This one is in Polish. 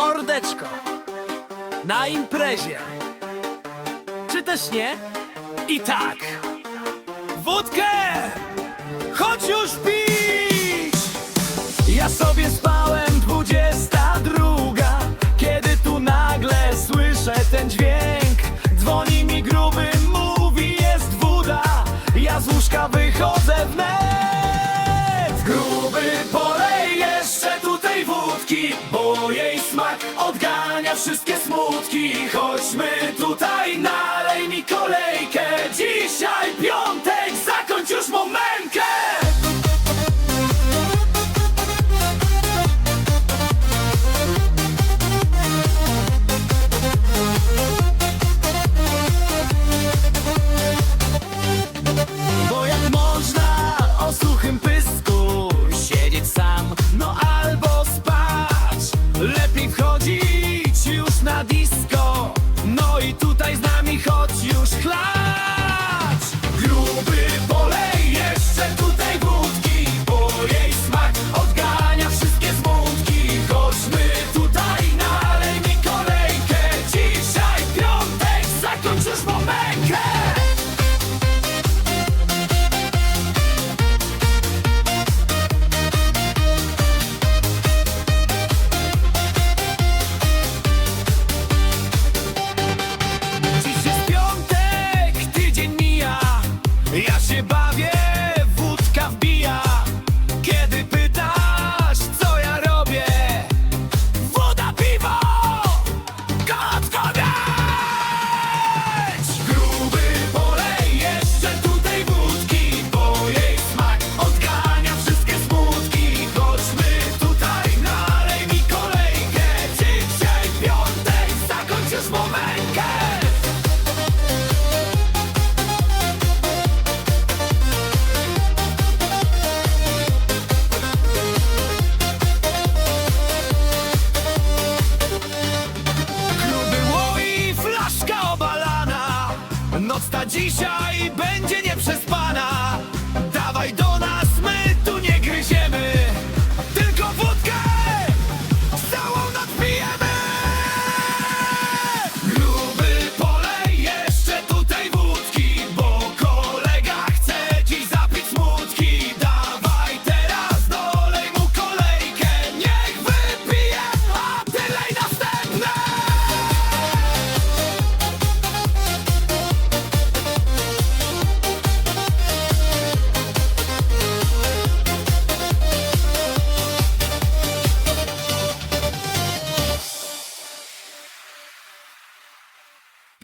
Mordeczko. Na imprezie. Czy też nie? I tak. Wódkę! Chodź już pić! Ja sobie spałem dwudziesta druga Kiedy tu nagle słyszę ten dźwięk Dzwoni mi gruby, mówi jest woda Ja z łóżka wychodzę wnet Gruby polej jeszcze tutaj wódki wszystkie smutki. Chodźmy tutaj, nalej blisko. No i tutaj z nami choć już klacz. Gruby polej jeszcze tutaj wódki Bo jej smak odgania wszystkie smutki Chodźmy tutaj, nalej mi kolejkę. Dzisiaj piątek zakończysz momenkę Noc ta dzisiaj będzie nieprzespana.